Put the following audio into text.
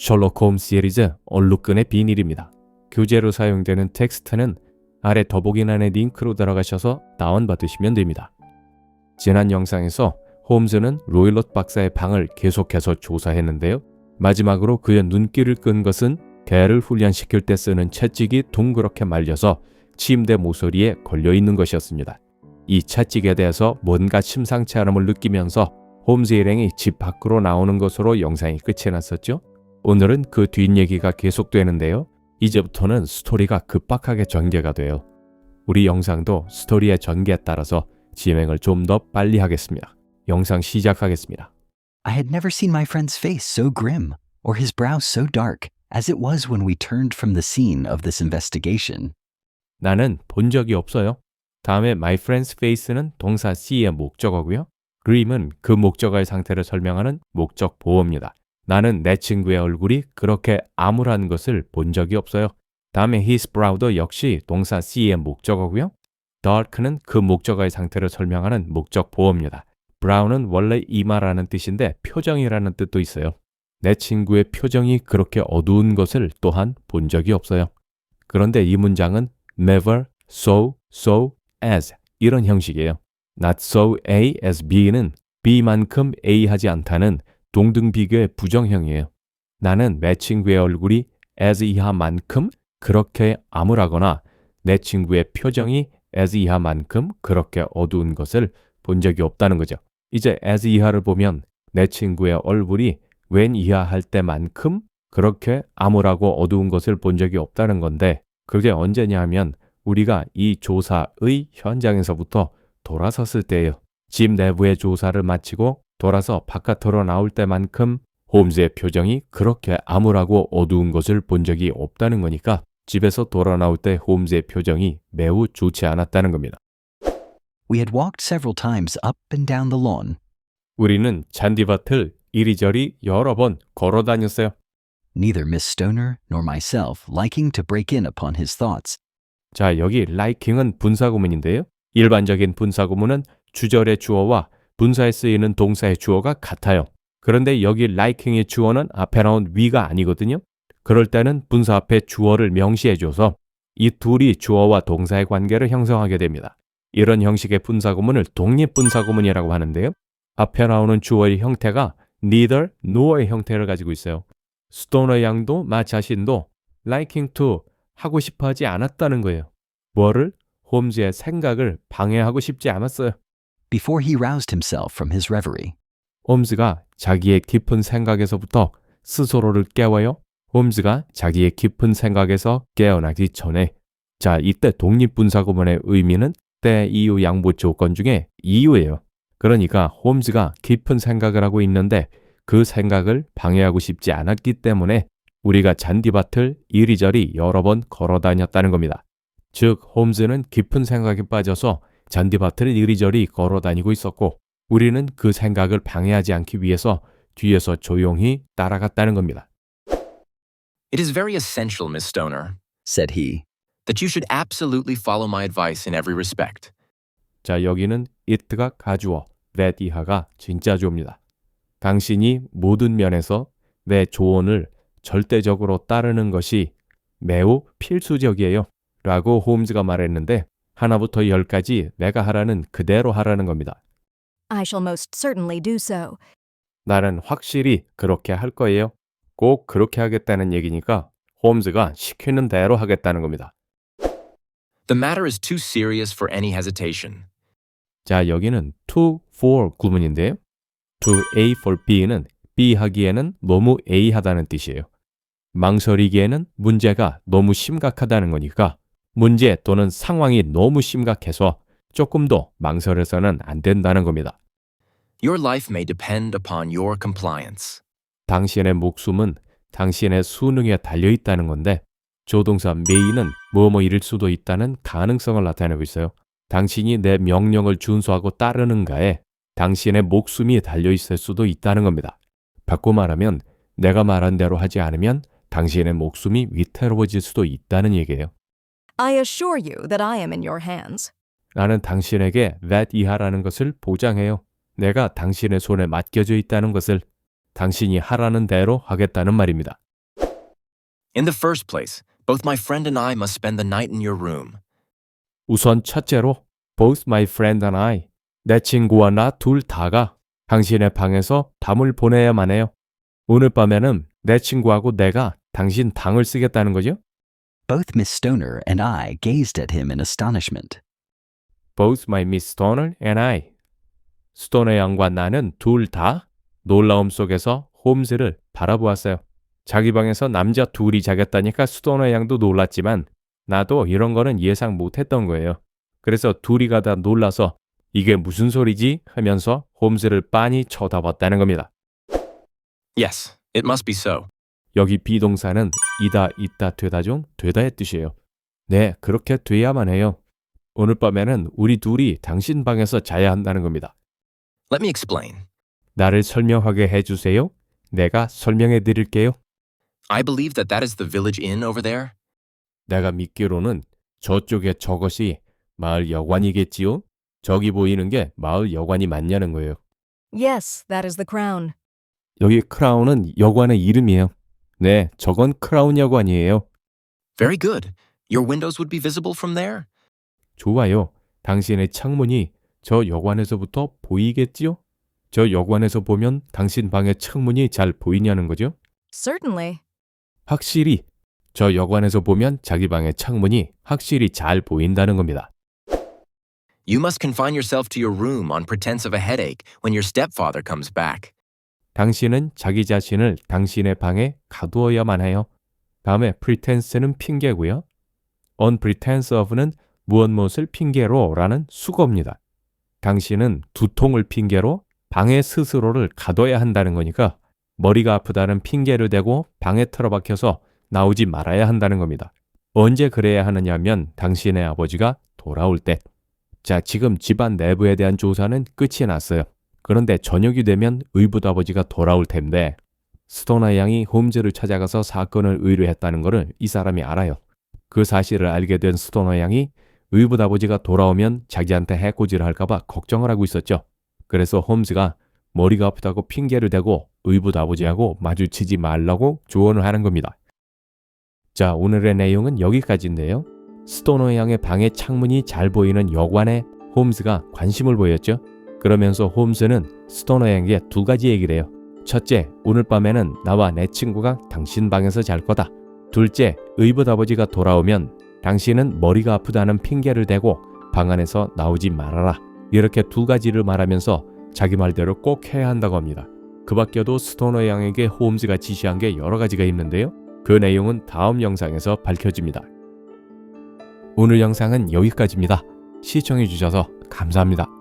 셜록 홈스 시리즈 얼룩끈의 비밀입니다. 교재로 사용되는 텍스트는 아래 더보기란의 링크로 들어가셔서 다운받으시면 됩니다. 지난 영상에서 홈즈는 로일럿 박사의 방을 계속해서 조사했는데요. 마지막으로 그의 눈길을 끈 것은 개를 훈련시킬 때 쓰는 채찍이 동그랗게 말려서 침대 모서리에 걸려 있는 것이었습니다. 이 채찍에 대해서 뭔가 심상치 않음을 느끼면서 홈즈 일행이 집 밖으로 나오는 것으로 영상이 끝이 났었죠. 오늘은 그 뒷얘기가 계속되는데요. 이제부터는 스토리가 급박하게 전개가 돼요. 우리 영상도 스토리의 전개에 따라서 진행을 좀 더 빨리 하겠습니다. 영상 시작하겠습니다. I had never seen my friend's face so grim or his brow so dark as it was when we turned from the scene of this investigation. 나는 본 적이 없어요. 다음에 my friend's face는 동사 C의 목적어고요. grim은 그 목적어의 상태를 설명하는 목적 보호입니다. 나는 내 친구의 얼굴이 그렇게 암울한 것을 본 적이 없어요. 다음에 his brow도 역시 동사 C의 목적어고요. dark는 그 목적어의 상태를 설명하는 목적 보호입니다. brown은 원래 이마라는 뜻인데 표정이라는 뜻도 있어요. 내 친구의 표정이 그렇게 어두운 것을 또한 본 적이 없어요. 그런데 이 문장은 never, so, so, as 이런 형식이에요. not so A as B는 B만큼 A하지 않다는 동등 비교의 부정형이에요. 나는 내 친구의 얼굴이 as 이하만큼 그렇게 암울하거나 내 친구의 표정이 as 이하만큼 그렇게 어두운 것을 본 적이 없다는 거죠. 이제 as 이하를 보면 내 친구의 얼굴이 when 이하 할 때만큼 그렇게 암울하고 어두운 것을 본 적이 없다는 건데 그게 언제냐 하면 우리가 이 조사의 현장에서부터 돌아섰을 때예요. 집 내부의 조사를 마치고 돌아서 바깥으로 나올 때만큼 홈즈의 표정이 그렇게 암울하고 어두운 것을 본 적이 없다는 거니까 집에서 돌아 나올 때 홈즈의 표정이 매우 좋지 않았다는 겁니다. We had walked several times up and down the lawn. 우리는 잔디밭을 이리저리 여러 번 걸어 다녔어요. neither Miss Stoner nor myself liking to break in upon his thoughts. 자, 여기 liking은 분사구문인데요. 일반적인 분사구문은 주절의 주어와 분사에 쓰이는 동사의 주어가 같아요. 그런데 여기 liking의 주어는 앞에 나온 we가 아니거든요. 그럴 때는 분사 앞에 주어를 명시해줘서 이 둘이 주어와 동사의 관계를 형성하게 됩니다. 이런 형식의 분사구문을 독립분사구문이라고 하는데요. 앞에 나오는 주어의 형태가 neither nor의 형태를 가지고 있어요. 스토너 양도 마 자신도 liking to 하고 싶어 하지 않았다는 거예요. 뭐를? 홈즈의 생각을 방해하고 싶지 않았어요. Before he roused himself from his reverie, 홈즈가 자기의 깊은 생각에서부터 스스로를 깨워요. 홈즈가 자기의 깊은 생각에서 깨어나기 전에 자 이때 독립분사구문의 의미는 때 이유 양보 조건 중에 이유예요. 그러니까 홈즈가 깊은 생각을 하고 있는데 그 생각을 방해하고 싶지 않았기 때문에 우리가 잔디밭을 이리저리 여러 번 걸어 다녔다는 겁니다. 즉, 홈즈는 깊은 생각에 빠져서 잔디밭을 이리저리 걸어 다니고 있었고, 우리는 그 생각을 방해하지 않기 위해서 뒤에서 조용히 따라갔다는 겁니다. It is very essential, Miss Stoner, said he. that you should absolutely follow my advice in every respect. 자, 여기는 it가 가주어, that 이하가 진짜 주어입니다. 당신이 모든 면에서 내 조언을 절대적으로 따르는 것이 매우 필수적이에요. 라고 홈즈가 말했는데 하나부터 열까지 내가 하라는 그대로 하라는 겁니다. I shall most certainly do so. 나는 확실히 그렇게 할 거예요. 꼭 그렇게 하겠다는 얘기니까 홈즈가 시키는 대로 하겠다는 겁니다. The matter is too serious for any hesitation. 자, 여기는 to for 구문인데요. to A for B는 B 하기에는 너무 A 하다는 뜻이에요. 망설이기에는 문제가 너무 심각하다는 거니까 문제 또는 상황이 너무 심각해서 조금 더 망설여서는 안 된다는 겁니다. Your life may depend upon your compliance. 당신의 목숨은 당신의 수능에 달려 있다는 건데 조동사 may는 뭐뭐일 수도 있다는 가능성을 나타내고 있어요. 당신이 내 명령을 준수하고 따르는가에 당신의 목숨이 달려 있을 수도 있다는 겁니다. 바꿔 말하면 내가 말한 대로 하지 않으면 당신의 목숨이 위태로워질 수도 있다는 얘기예요. I assure you that I am in your hands. 나는 당신에게 that 이하라는 것을 보장해요. 내가 당신의 손에 맡겨져 있다는 것을 당신이 하라는 대로 하겠다는 말입니다. In the first place, both my friend and I must spend the night in your room. 우선 첫째로 both my friend and I 내 친구와 나 둘 다가 당신의 방에서 밤을 보내야만 해요. 오늘 밤에는 내 친구하고 내가 당신 방을 쓰겠다는 거죠? Both Miss Stoner and I gazed at him in astonishment. Both my Miss Stoner and I 스토너 양과 나는 둘 다 놀라움 속에서 홈즈를 바라보았어요. 자기 방에서 남자 둘이 자겠다니까 스토너 양도 놀랐지만 나도 이런 거는 예상 못했던 거예요. 그래서 둘이 가다 놀라서 이게 무슨 소리지 하면서 홈즈를 빤히 쳐다봤다는 겁니다. Yes, it must be so. 여기 비동사는 이다 있다 되다 중 되다의 뜻이에요. 네, 그렇게 돼야만 해요. 오늘 밤에는 우리 둘이 당신 방에서 자야 한다는 겁니다. Let me explain. 나를 설명하게 해 주세요. 내가 설명해 드릴게요. I believe that that is the village inn over there. 내가 믿기로는 저쪽에 저것이 마을 여관이겠지요? 저기 보이는 게 마을 여관이 맞냐는 거예요. Yes, that is the crown. 여기 크라운은 여관의 이름이에요. 네, 저건 크라운 여관이에요. Very good. Your windows would be visible from there. 좋아요. 당신의 창문이 저 여관에서부터 보이겠지요? 저 여관에서 보면 당신 방의 창문이 잘 보이냐는 거죠? Certainly. 확실히 저 여관에서 보면 자기 방의 창문이 확실히 잘 보인다는 겁니다. You must confine yourself to your room on pretense of a headache when your stepfather comes back. 당신은 자기 자신을 당신의 방에 가두어야만 해요. 다음에 pretense는 핑계고요. on pretense of는 무엇 무엇을 핑계로 라는 수거입니다. 당신은 두통을 핑계로 방에 스스로를 가둬야 한다는 거니까 머리가 아프다는 핑계를 대고 방에 틀어박혀서 나오지 말아야 한다는 겁니다. 언제 그래야 하느냐면 당신의 아버지가 돌아올 때. 자, 지금 집안 내부에 대한 조사는 끝이 났어요. 그런데 저녁이 되면 의붓 아버지가 돌아올 텐데 스토나 양이 홈즈를 찾아가서 사건을 의뢰했다는 것을 이 사람이 알아요. 그 사실을 알게 된 스토너 양이 의붓 아버지가 돌아오면 자기한테 해코지를 할까봐 걱정을 하고 있었죠. 그래서 홈즈가 머리가 아프다고 핑계를 대고 의붓 아버지하고 마주치지 말라고 조언을 하는 겁니다. 자, 오늘의 내용은 여기까지인데요. 스토너 양의 방의 창문이 잘 보이는 여관에 홈즈가 관심을 보였죠. 그러면서 홈즈는 스토너 양에게 두 가지 얘기를 해요. 첫째, 오늘 밤에는 나와 내 친구가 당신 방에서 잘 거다. 둘째, 의붓 아버지가 돌아오면 당신은 머리가 아프다는 핑계를 대고 방 안에서 나오지 말아라. 이렇게 두 가지를 말하면서 자기 말대로 꼭 해야 한다고 합니다. 그 밖에도 스토너 양에게 홈즈가 지시한 게 여러 가지가 있는데요. 그 내용은 다음 영상에서 밝혀집니다. 오늘 영상은 여기까지입니다. 시청해주셔서 감사합니다.